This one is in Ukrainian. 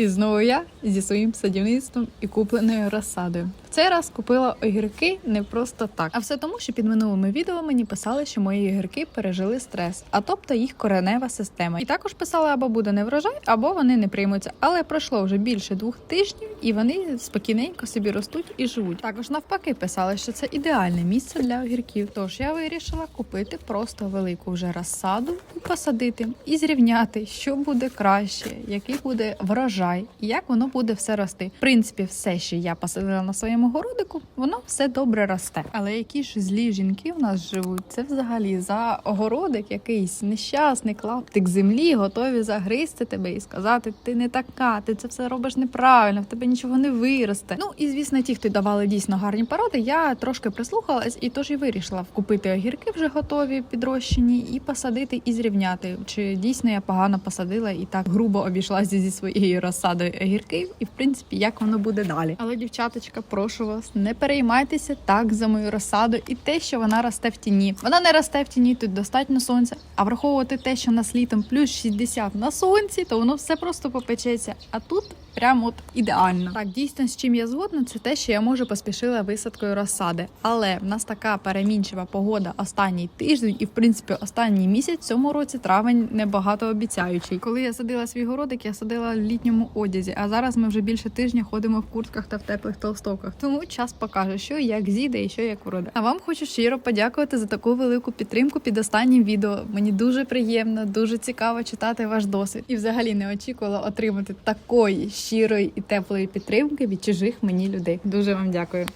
І знову я зі своїм садівництвом і купленою розсадою. В цей раз купила огірки не просто так, а все тому, що під минулими відео мені писали, що мої огірки пережили стрес, а тобто їх коренева система. І також писали, або буде неврожай, або вони не приймуться. Але пройшло вже більше двох тижнів, і вони спокійненько собі ростуть і живуть. Також навпаки писали, що це ідеальне місце для огірків. Тож я вирішила купити просто велику вже розсаду і посадити, і зрівняти, що буде краще, який буде врожай, і як воно буде все рости. В принципі, все, що я посадила на своєму городику, воно все добре росте. Але які ж злі жінки в нас живуть? Це взагалі за огородик якийсь нещасний клаптик землі, готові загризти тебе і сказати: ти не така, ти це все робиш неправильно, в тебе нічого не виросте. Ну і звісно, ті, хто давали дійсно гарні поради, я трошки прислухалась і тож і вирішила купити огірки вже готові, підрощені, і посадити і зрівняти. Чи дійсно я погано посадила і так грубо обійшлася зі своєю розсадою огірків, і в принципі, як воно буде далі. Але, дівчаточка, прошу вас, не переймайтеся так за мою розсаду і те, що вона росте в тіні. Вона не росте в тіні, тут достатньо сонця. А враховувати те, що нас літом плюс 60 на сонці, то воно все просто попечеться. А тут прямо от ідеально. Так, дійсно, з чим я згодна, це те, що я може поспішила висадкою розсади. Але в нас така перемінчива погода останній тиждень, і в принципі останній місяць цьому році травень небагато обіцяючий. Коли я садила свій городик, я садила в літньому одязі. А зараз ми вже більше тижня ходимо в куртках та в теплих толстовках. Тому час покаже, що як зійде і що як вроде. А вам хочу щиро подякувати за таку велику підтримку під останнім відео. Мені дуже приємно, дуже цікаво читати ваш досвід. І взагалі не очікувала отримати такої щирої і теплої підтримки від чужих мені людей. Дуже вам дякую.